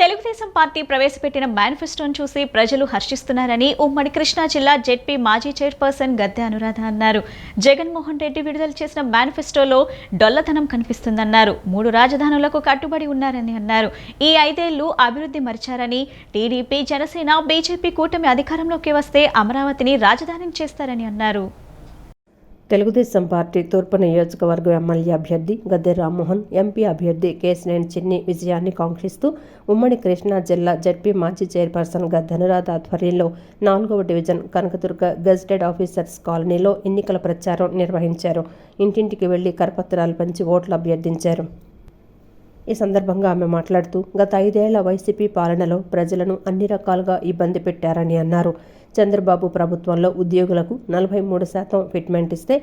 Telugu Desam party ప్రవేశపెట్టిన మేనిఫెస్టోను చూసి ప్రజలు హర్షిస్తున్నారని ఉమ్మడి కృష్ణా జిల్లా జెడ్పీ మాజీ చైర్పర్సన్ గద్దె అనురాధ అన్నారు. జగన్మోహన్ రెడ్డి విడుదల చేసిన మేనిఫెస్టోలో డొల్లతనం కనిపిస్తుందన్నారు. మూడు రాజధానులకు కట్టుబడి ఉన్నారని అన్నారు. ఈ ఐదేళ్ళు అభివృద్ధి మరిచారని టీడీపీ జనసేన బీజేపీ కూటమి అధికారంలోకి వస్తే అమరావతిని రాజధాని చేస్తారని అన్నారు. తెలుగుదేశం పార్టీ తూర్పు నియోజకవర్గం ఎమ్మెల్యే అభ్యర్థి గద్దె రామ్మోహన్ ఎంపీ అభ్యర్థి కేసినేని చిన్ని విజయాన్ని కాంక్షిస్తూ ఉమ్మడి కృష్ణా జిల్లా జడ్పీ మాజీ చైర్పర్సన్ గద్దెనురాధ ఆధ్వర్యంలో నాలుగవ డివిజన్ కనకదుర్గ గజిటెడ్ ఆఫీసర్స్ కాలనీలో ఎన్నికల ప్రచారం నిర్వహించారు. ఇంటింటికి వెళ్ళి కరపత్రాలు పంచి ఓట్లు అభ్యర్థించారు. ఈ సందర్భంగా ఆమె మాట్లాడుతూ గత ఐదేళ్ళ వైసీపీ పాలనలో ప్రజలను అన్ని రకాలుగా ఇబ్బంది పెట్టారని అన్నారు. చంద్రబాబు ప్రభుత్వంలో ఉద్యోగులకు నలభై మూడు శాతం ఫిట్మెంట్ ఇస్తే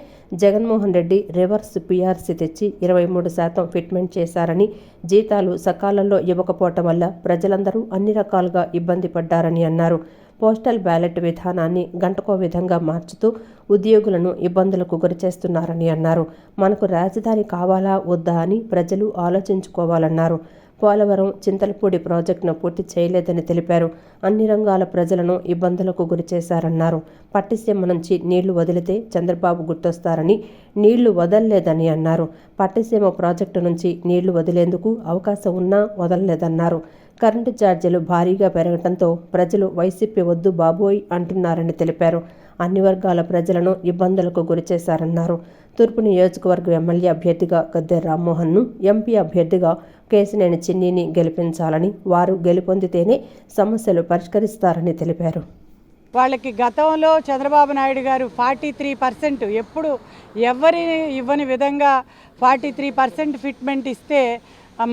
జగన్మోహన్ రెడ్డి రివర్స్ పీఆర్సీ తెచ్చి ఇరవై మూడు శాతం ఫిట్మెంట్ చేశారని జీతాలు సకాలంలో ఇవ్వకపోవటం వల్ల ప్రజలందరూ అన్ని రకాలుగా ఇబ్బంది పడ్డారని అన్నారు. పోస్టల్ బ్యాలెట్ విధానాన్ని గంటకో విధంగా మార్చుతూ ఉద్యోగులను ఇబ్బందులకు గురిచేస్తున్నారని అన్నారు. మనకు రాజధాని కావాలా వద్దా అని ప్రజలు ఆలోచించుకోవాలన్నారు. పోలవరం చింతలపూడి ప్రాజెక్టును పూర్తి చేయలేదని తెలిపారు. అన్ని రంగాల ప్రజలను ఇబ్బందులకు గురిచేశారన్నారు. పట్టిసీమ నుంచి నీళ్ళు వదిలితే చంద్రబాబు గుర్తొస్తారని నీళ్ళు వదలలేదని అన్నారు. పట్టిసీమ ప్రాజెక్టు నుంచి నీళ్ళు వదిలేందుకు అవకాశం ఉన్నా వదలలేదన్నారు. కరెంటు ఛార్జీలు భారీగా పెరగడంతో ప్రజలు వైసీపీ వద్దు బాబోయ్ అంటున్నారని తెలిపారు. అన్ని వర్గాల ప్రజలను ఇబ్బందులకు గురిచేశారన్నారు తూర్పు నియోజకవర్గం ఎమ్మెల్యే అభ్యర్థిగా గద్దె రామ్మోహన్ను ఎంపీ అభ్యర్థిగా కేసినేని చిన్నీని గెలిపించాలని వారు గెలుపొందితేనే సమస్యలు పరిష్కరిస్తారని తెలిపారు. వాళ్ళకి గతంలో చంద్రబాబు నాయుడు గారు ఫార్టీ త్రీ పర్సెంట్ ఎప్పుడు ఎవరి ఇవ్వని విధంగా ఫార్టీ త్రీ పర్సెంట్ ఫిట్మెంట్ ఇస్తే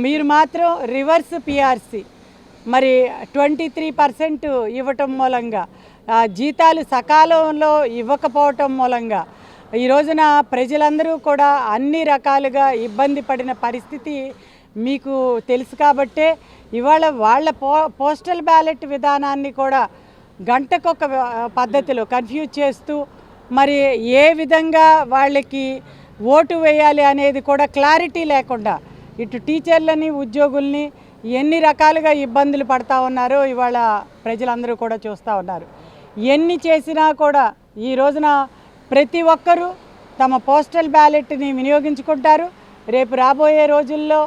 మీరు మాత్రం రివర్స్ పిఆర్సీ. మరి ట్వంటీ త్రీ పర్సెంట్ ఇవ్వటం మూలంగా జీతాలు సకాలంలో ఇవ్వకపోవటం మూలంగా ఈ రోజున ప్రజలందరూ కూడా అన్ని రకాలుగా ఇబ్బంది పడిన పరిస్థితి మీకు తెలుసు కాబట్టే ఇవాళ వాళ్ళ పో పోస్టల్ బ్యాలెట్ విధానాన్ని కూడా గంటకొక పద్ధతిలో కన్ఫ్యూజ్ చేస్తూ మరి ఏ విధంగా వాళ్ళకి ఓటు వేయాలి అనేది కూడా క్లారిటీ లేకుండా ఇటు టీచర్లని ఉద్యోగుల్ని ఎన్ని రకాలుగా ఇబ్బందులు పడతా ఉన్నారో ఇవాళ ప్రజలందరూ కూడా చూస్తూ ఉన్నారు. ఎన్ని చేసినా కూడా ఈ రోజున ప్రతి ఒక్కరూ తమ పోస్టల్ బ్యాలెట్ని వినియోగించుకుంటారు. రేపు రాబోయే రోజుల్లో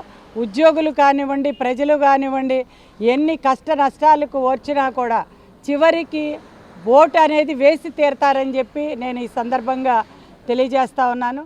ఉద్యోగులు కానివ్వండి ప్రజలు కానివ్వండి ఎన్ని కష్ట నష్టాలకు ఓర్చినా కూడా చివరికి ఓటు అనేది వేసి తీరతారని చెప్పి నేను ఈ సందర్భంగా తెలియజేస్తా ఉన్నాను.